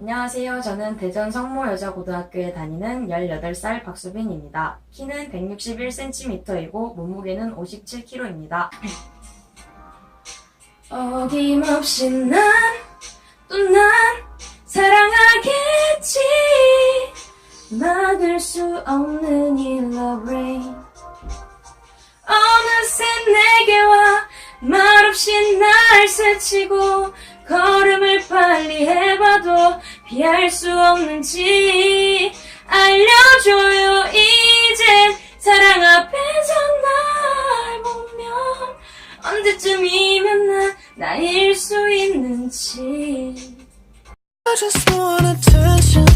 안녕하세요. 저는 대전 성모여자고등학교에 다니는 18살 박수빈입니다. 키는 161cm이고 몸무게는 57kg입니다. 어김없이 난또 난 사랑하겠지 막을 수 없는 이 love rain 어느새 내게 와 말없이 날 스치고 걸음을 빨리 피할 수 없는지 알려줘요. 이젠 사랑 앞에서 날 보면 언제쯤이면 난 나일 수 있는지. I just wanna touch